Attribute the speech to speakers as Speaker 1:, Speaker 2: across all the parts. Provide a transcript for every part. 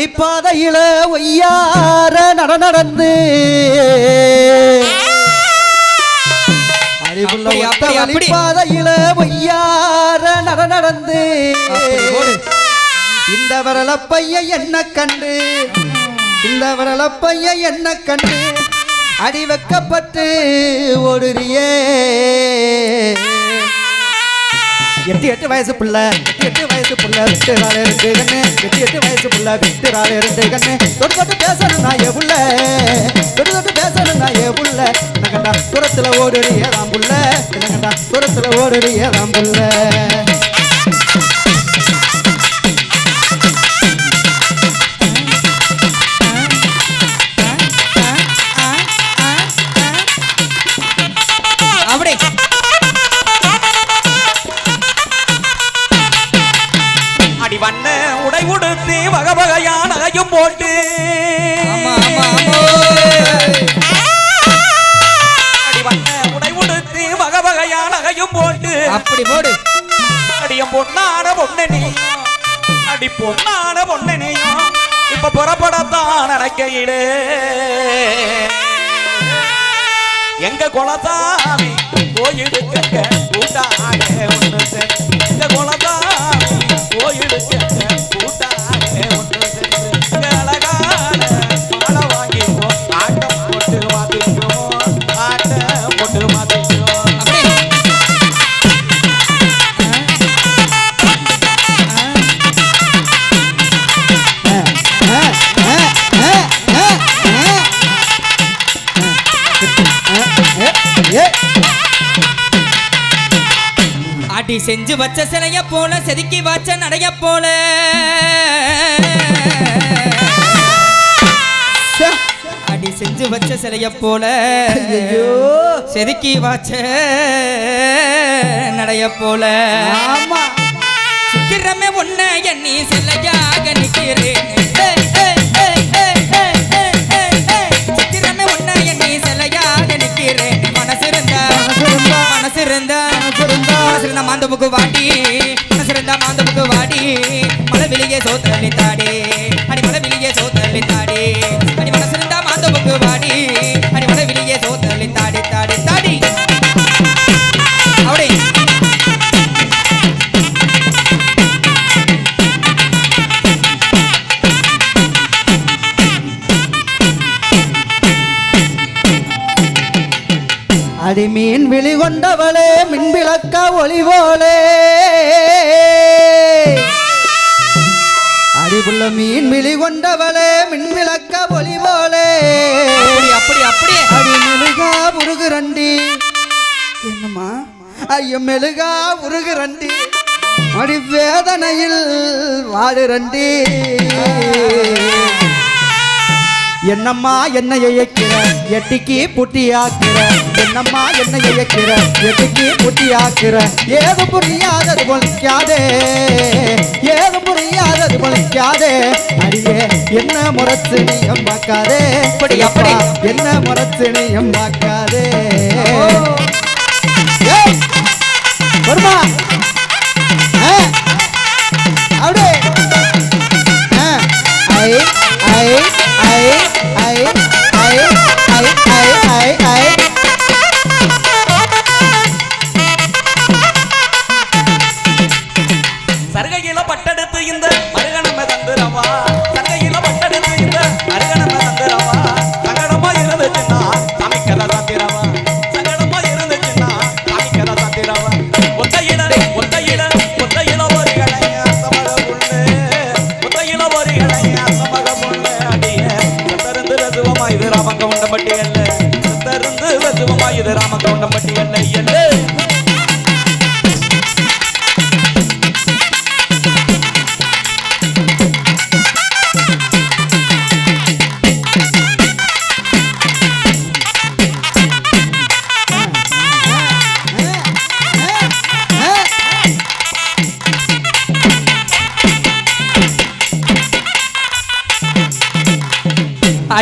Speaker 1: வழிப்பாதையில ஒய்யார நட நடந்து. வழிப்பாதையில ஒய்யார நட நடந்து. இந்த வரல பையன் என்ன கண்டு? இந்த வரல பையன் என்ன கண்டு? அடி வைக்கப்பட்டு ஓடுறியே. எட்டு எட்டு வயசு புள்ள எட்டு எட்டு வயசு புள்ள விட்டு ராள ரெண்டு கண்ணு. எட்டு எட்டு வயசு புள்ள விட்டு ராள ரெண்டு கண்ணு. தொட்டு தொட்டு பேசணும் நான் என் புள்ள. தொட்டு தொட்டு பேசணும் நான் என் புள்ள. என்னங்கண்டா தூரத்துல ஓடுறியே ராம் புள்ள. என்னங்கண்டா தூரத்துல ஓடுறியே ராம் புள்ள.
Speaker 2: போட்டு
Speaker 3: அப்படி போடு.
Speaker 2: அடியும் பொண்ணான பொண்ணு அடி பொண்ணான பொண்ணு இப்ப புறப்படத்தான் நடக்கையிலே எங்க குலசாமி கோயிலுக்கு கூட்டாக ஒன்று எங்க குலசாமி கோயிலுக்கு
Speaker 3: அடி செஞ்சு வச்ச சிலைய போல செதுக்கி வச்ச நடைய போல. அடி செஞ்சு வச்ச சிலைய போல செதுக்கி வச்ச நடைய போல.
Speaker 1: ஆமா.
Speaker 3: சித்திரமே ஒன்ன எண்ணி சிலையாக நிற்கிறேன் மாந்தமுக்கு வாடி. சிறந்த மாந்தமுக்கு வாடி. மலை வெளியே சோத்தள்ளி தாடி. அடி மலை வெளியே சோத்தள்ளி தாடி.
Speaker 1: அடிமீன் விழி கொண்டவளே மின்விளக்க ஒளிவோலே அடிபுள்ள மீன் விழி கொண்டவளே மின்விளக்க ஒளிவோலே
Speaker 3: அப்படி அப்படி
Speaker 1: அடி மெழுகா உருகு ரண்டி. என்னம்மா? ஐயம் மெழுகா உருகு ரண்டி. அடி வேதனையில் வாடு என்னம்மா என்ன இயக்கிற? எட்டிக்கு புட்டியாக்குற. என்னம்மா என்ன இயக்கிற? எட்டிக்கு புட்டியாக்குற. ஏது புரியாதது பொழிக்காதே ஏது புரியாதது பொழிக்காதே அடியே என்ன முறைச்சு நீயம் பார்க்காதே
Speaker 3: அப்படி, அப்படி.
Speaker 1: என்ன முறைச்சு நீயம் பார்க்காதே ஏய், வருமா? அப்படியே.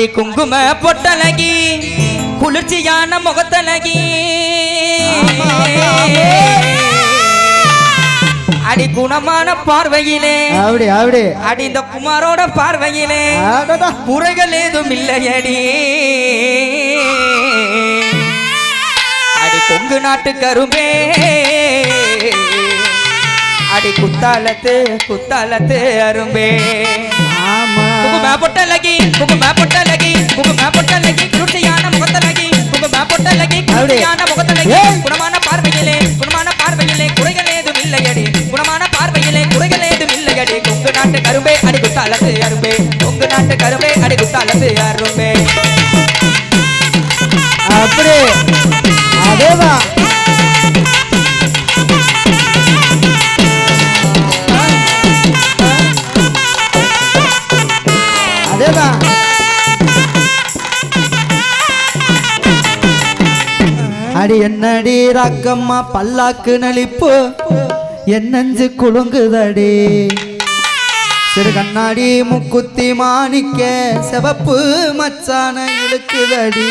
Speaker 3: அடி குங்கும பொட்டலகி குளிர்ச்சியான முகத்தலகி. அடி குணமான பார்வையிலே
Speaker 1: அப்படி அப்படி
Speaker 3: அடி இந்த குமாரோட பார்வையிலே. குறைகள் ஏதும் இல்லையடி அடி கொங்கு நாட்டு கரும்பே அடி குத்தாலத்து குத்தாலத்து அரும்பே பொட்டலகி குங்கும பொட்டலகி குங்கும பொட்டலகி குருட்டியான முகத்தலகி குங்கும பொட்டலகி குருட்டியான முகத்தலகி. குணமான பார்வையிலே குணமான பார்வையிலே குறைகள் ஏதும் இல்லையடி. குணமான பார்வையிலே குறைகள் ஏதும் இல்லையடி. கொங்கு நாட்டு கரும்பே அடி குத்தாலத்து அரும்பே. கொங்கு நாட்டு கரும்பே அடி குத்தாலத்து அரும்பே.
Speaker 1: அப்படி. அதேதான் அடி என்னடி ராக்கம்மா பல்லாக்கு நளிப்பு என்னஞ்சு குலுங்குதடி. சிறு கண்ணாடி முக்குத்தி மாணிக்க சிவப்பு மச்சான இழுக்குதடி.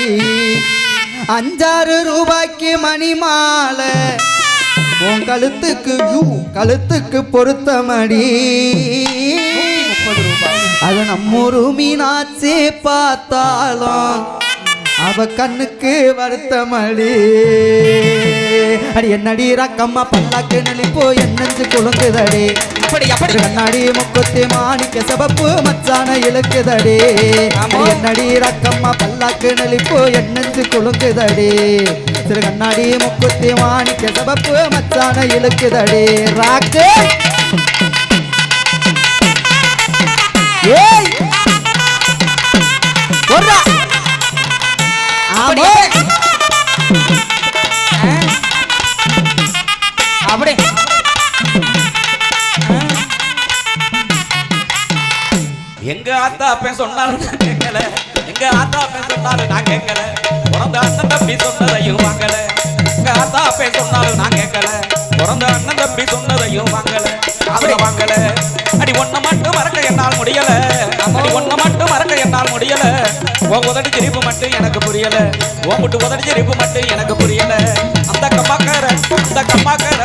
Speaker 1: அஞ்சாறு ரூபாய்க்கு மணி மாலை உன் கழுத்துக்கு யூ கழுத்துக்கு பொருத்தமடி. அது நம்மூரு மீனாட்சி பார்த்தாலும் அவ கண்ணுக்கு வருத்தமடி அடி. என்னடி ரக்கம்மா பல்லாக்கு நினைப்போ என்னஞ்சு நெஞ்சு குலுங்குதடி. கண்ணாடி முக்கத்தி மாணிக்க சபப்பு மச்சான இழுக்குதடி. என்னடி ரக்கம்மா பல்லாக்கு நெளிப்பு என்னஞ்சு நெஞ்சு குலுங்குதடி. திரு கண்ணாடி முக்குத்தி மாணிக்க சபப்பு மச்சான இழுக்குதடி. ராக்கு
Speaker 3: அப்படி
Speaker 2: எங்க ஆத்தா அப்ப சொன்னாலும் கேட்கல. எங்க ஆத்தா அப்ப சொன்னாலும் நான் கேட்கல. பிறந்த அண்ணன் தம்பி சொன்ன உன் உதடி சிரிப்பு மட்டும் எனக்கு புரியல. உன் முட்டு உதடி சிரிப்பு மட்டும் எனக்கு புரியல. அந்த கம்மாக்கார அந்த கம்மாக்கார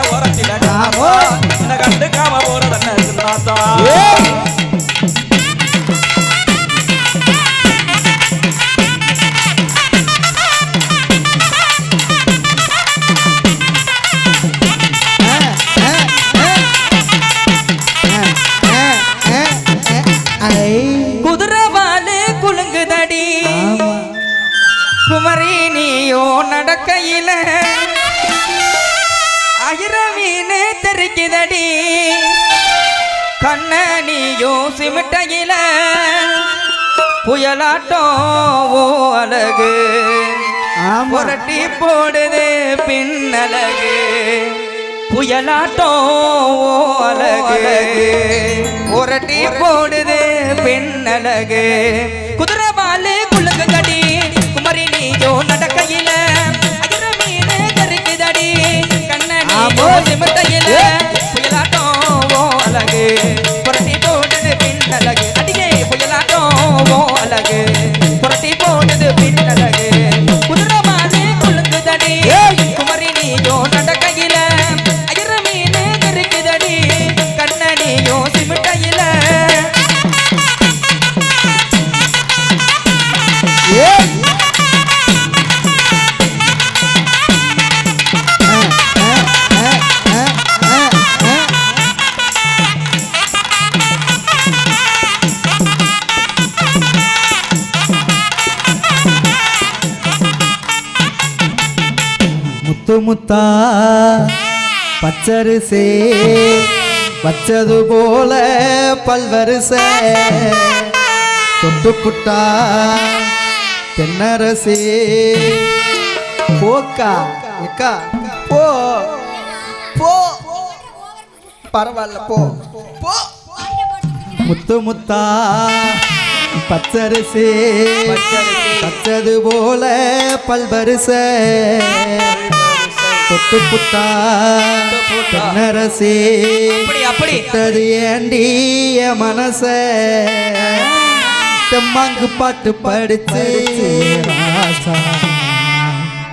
Speaker 3: நீயோ நடக்கையில அயிரவீனு தெரிக்குதடி. கண்ண நீயோ சிமிட்டையில புயலாட்டம் ஓ அழகு. புரட்டி போடுது பின்னழகு. புயலாட்டம் ஓ அழகு. புரட்டி போடுது பின்னழகு. சிமட்டையில
Speaker 1: முத்து முத்தா. பச்சரிசே வச்சது போல பல்வரிசை. தொட்டு புட்டா தென்னரசே. போக்கா எக்கா போ போ. பரவாயில்ல போ போ. முத்து முத்தா பச்சரிசே. பச்சது போல பல்வரிசை. தொட்டு புட்டா தென்னரசே
Speaker 3: அப்படி அப்படி.
Speaker 1: விட்டது ஏண்டி என் மனச? தெம்மாங்கு பாட்டு படிச்சு ராசா.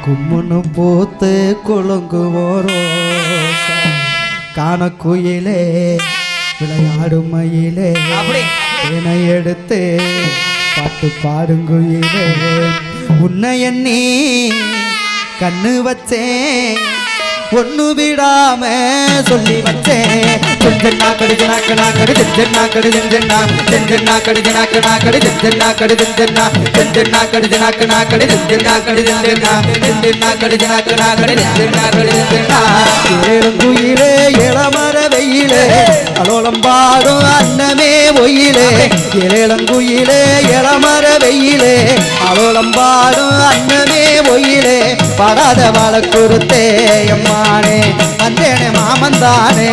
Speaker 1: கும்முன்னு போத்து குலுங்கு ஓரோசா காணக்குயிலே விளையாடும் மயிலே. தேனை எடுத்து பாட்டு பாடுங்குயிலே. உன்னை எண்ணி கண்ணு வச்சேன். ஒண்ணு விடாம சொல்லி வச்சேன் செஞ்சன்னா கடு ஜனாக்கு நாக்கடு செஞ்சன்னா கடு செஞ்சன்னா செஞ்சன்னா கடு ஜனாக்கு நாக்கடு செஞ்சன்னா கடு செஞ்சன்னா செஞ்சன்னா கடு ஜனாக்கு நாக்கடு செஞ்சன்னா கடு செஞ்சன்னா செஞ்சன்னா கடு ஜனாக்கு நாக்கடு செஞ்சன்னா கடு செஞ்சன்னா ஏழுங்குயிலே இளமர வெயிலே அலோலம் பாடும் அன்னமே ஒயிலே ஏழங்குயிலே இளமர வெயிலே அலோலம் பாடும் அன்னமே ஒயிலே படாத வழக்குறுத்தே எம்மானே வந்தேனே மாமந்தானே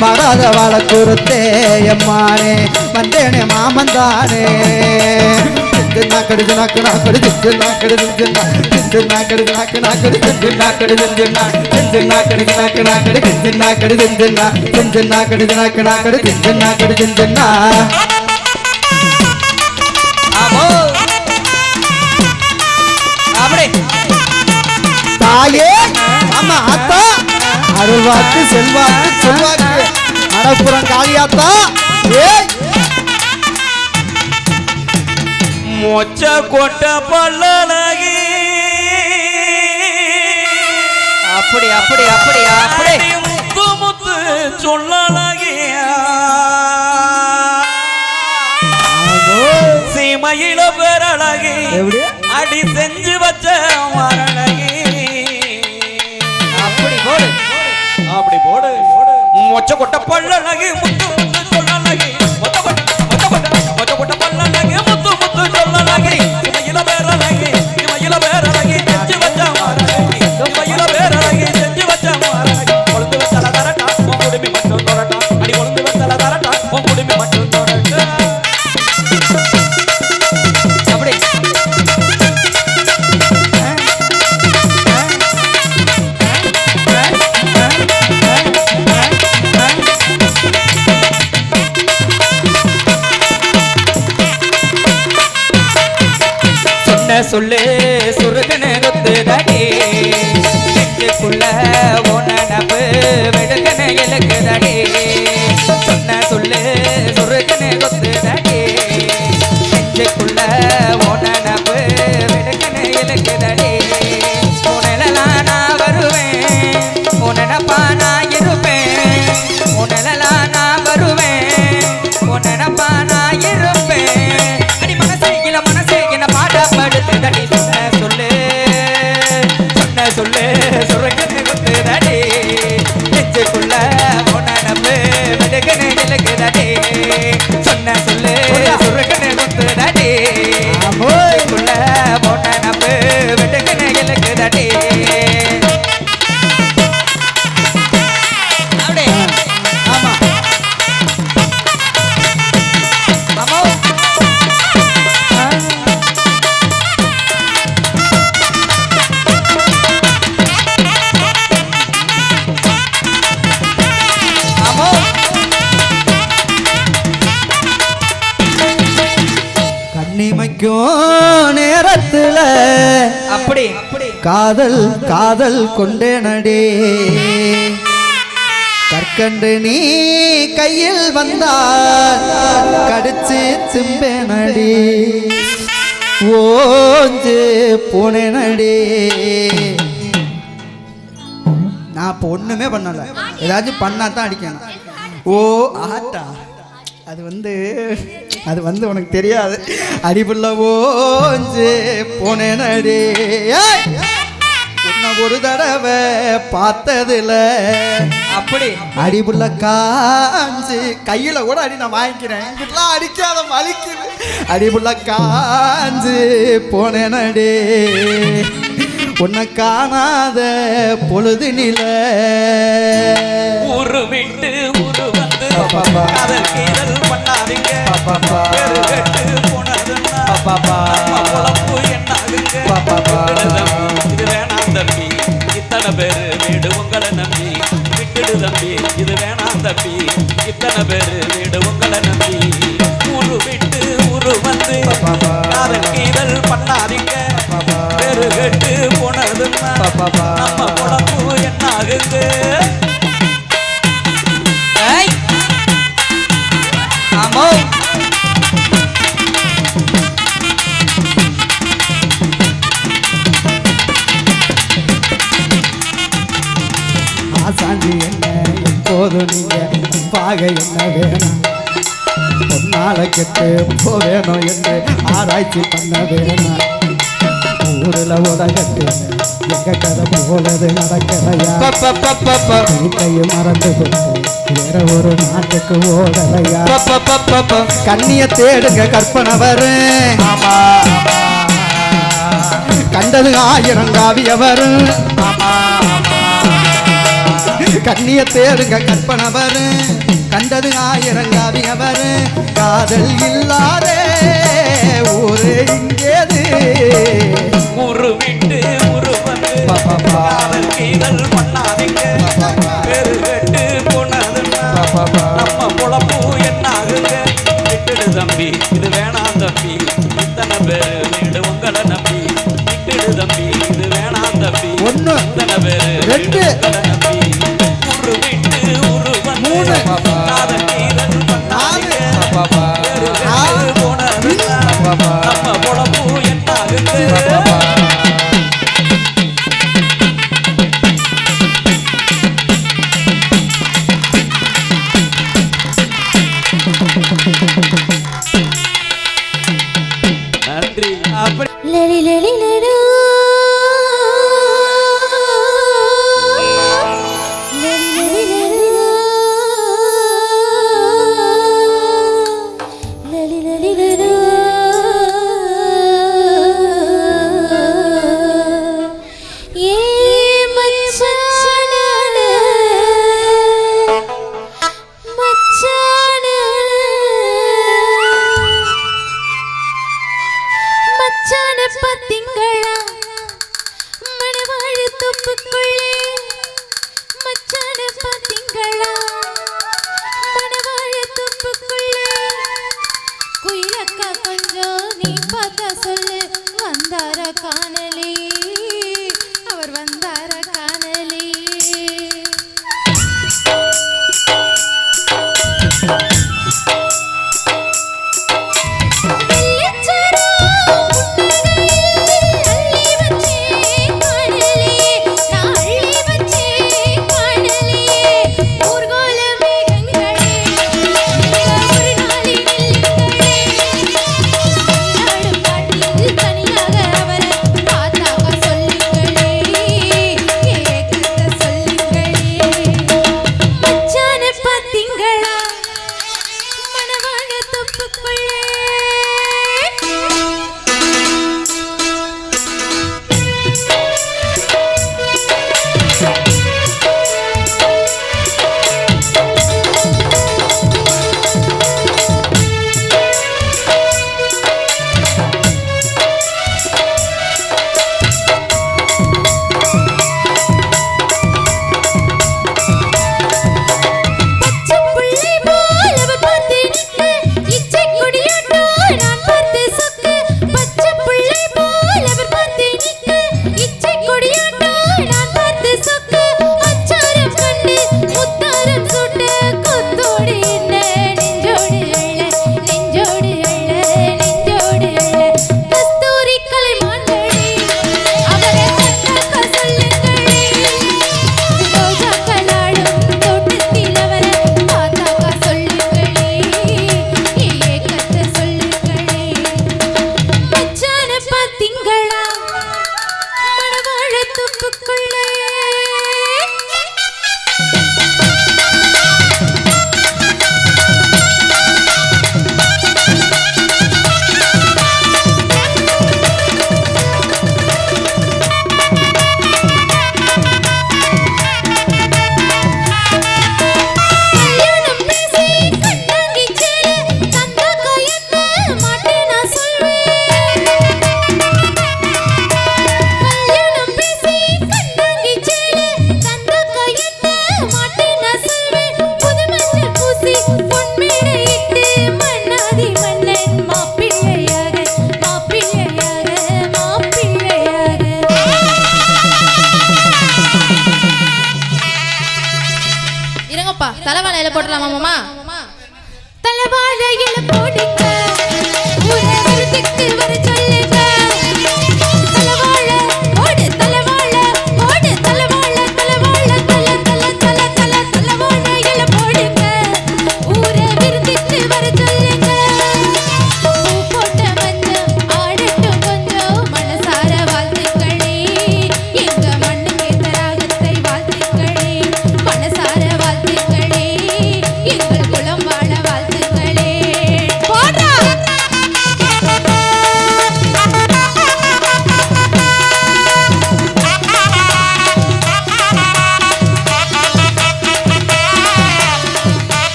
Speaker 1: படாத வழக்குறுத்தே எம்மானே வந்தேனே மாமந்தானே நாக்கடு நாக்கு நாக்கடு நாக்கடு நாக்கடு நாக்கு நாக்கடு நாக்கடு நாக்கடு நாக்கடு நாக்கு நாக்கடு நாக்கடு நாக்கடு நாக்கு நாக்கடு நாக்கடு நாக்கடு
Speaker 3: ஆமோ அப்படி
Speaker 1: தாயே ஆமா ஆத்தா. அருள்வாக்கு செல்வாக்கு. செல்வாக்கு அடப்புறம் காளியாத்தா ஏய்.
Speaker 2: மொச்ச கொட்ட பல்லழகி.
Speaker 3: அப்படி அப்படி அப்படி அப்படி.
Speaker 2: முத்து முத்து சொல்லழகி சீமையில
Speaker 1: எப்படி?
Speaker 2: அடி செஞ்சு வச்ச மரணகி
Speaker 3: அப்படி போடு.
Speaker 2: மொச்ச கொட்ட பல்லழகி
Speaker 3: முட்டு சொல்லு சுருகனு குத்துதடி நெஞ்சுக்குள்ள
Speaker 1: காதல் கொண்டேனடே. கற்கண்டு நீ கையில் வந்தால் கடிச்சு திம்பேனடி. ஓஞ்சு போனேனடி. நான் இப்போ ஒன்றுமே பண்ணலை. ஏதாச்சும் பண்ணா தான் அடிக்கணும். ஓ ஆட்டா. அது வந்து அது வந்து உனக்கு தெரியாது. அடிபுள்ள ஓஞ்சு போனேனடி. ஒரு தடவை பார்த்ததில்ல.
Speaker 3: அப்படி.
Speaker 1: அடிப்புள்ள காஞ்சு கையில கூட அடி நான் வாங்கிக்கிறேன். இப்படிலாம் அடிக்காத வலிக்குது. அடிப்புள்ள காஞ்சு போனேனடி. உன்னை காணாத பொழுது நில.
Speaker 2: ஊரு விட்டு ஊரு வந்து
Speaker 1: பாப்பா. பாப்பா.
Speaker 2: இத்தனை பேரு வீடு உங்களை நம்பி விட்டுடு தம்பி இது வேணாம் தம்பி இத்தனை பேரு வீடு உங்களை நம்பி ஊரு விட்டு ஊரு வந்து காதல் கீதல் பண்ணாதீங்க
Speaker 1: பாப்பா.
Speaker 2: கெட்டு போனதுன்னா
Speaker 1: பாப்பா.
Speaker 2: நம்ம பொழப்பு ஆகுது
Speaker 4: ஆக என்ன வேணும்? பொன்னால கெட்டு போவேணும் என்று ஆராய்ச்சி பண்ண வேணும். ஊரில் உடகட்டு எங்க கதை போலது நடக்கிறையா வீட்டையும் மறந்து கொண்டு வேற ஒரு நாட்டுக்கு ஓடலையா? கண்ணிய தேடுங்க கற்பனை வரு கண்டது ஆயிரம் காவியவர். கண்ணிய தேடுங்க கற்பனை வரு கண்டது ஆயிரங்காவி அவர் காதல் இல்லாதே ஊரே இங்கேது. உருவிட்டு உருவது.
Speaker 2: காதல் கீதல் பண்ணாதீங்க. பெரு கட்டு போனதுன்னா நம்ம பொழப்பு என்ன ஆகுங்க விட்டுடு தம்பி இது வேணாம் தம்பி. இத்தனை பேரு வீடு உங்களை நம்பி. விட்டுடு ஒன்று
Speaker 4: ரெண்டு.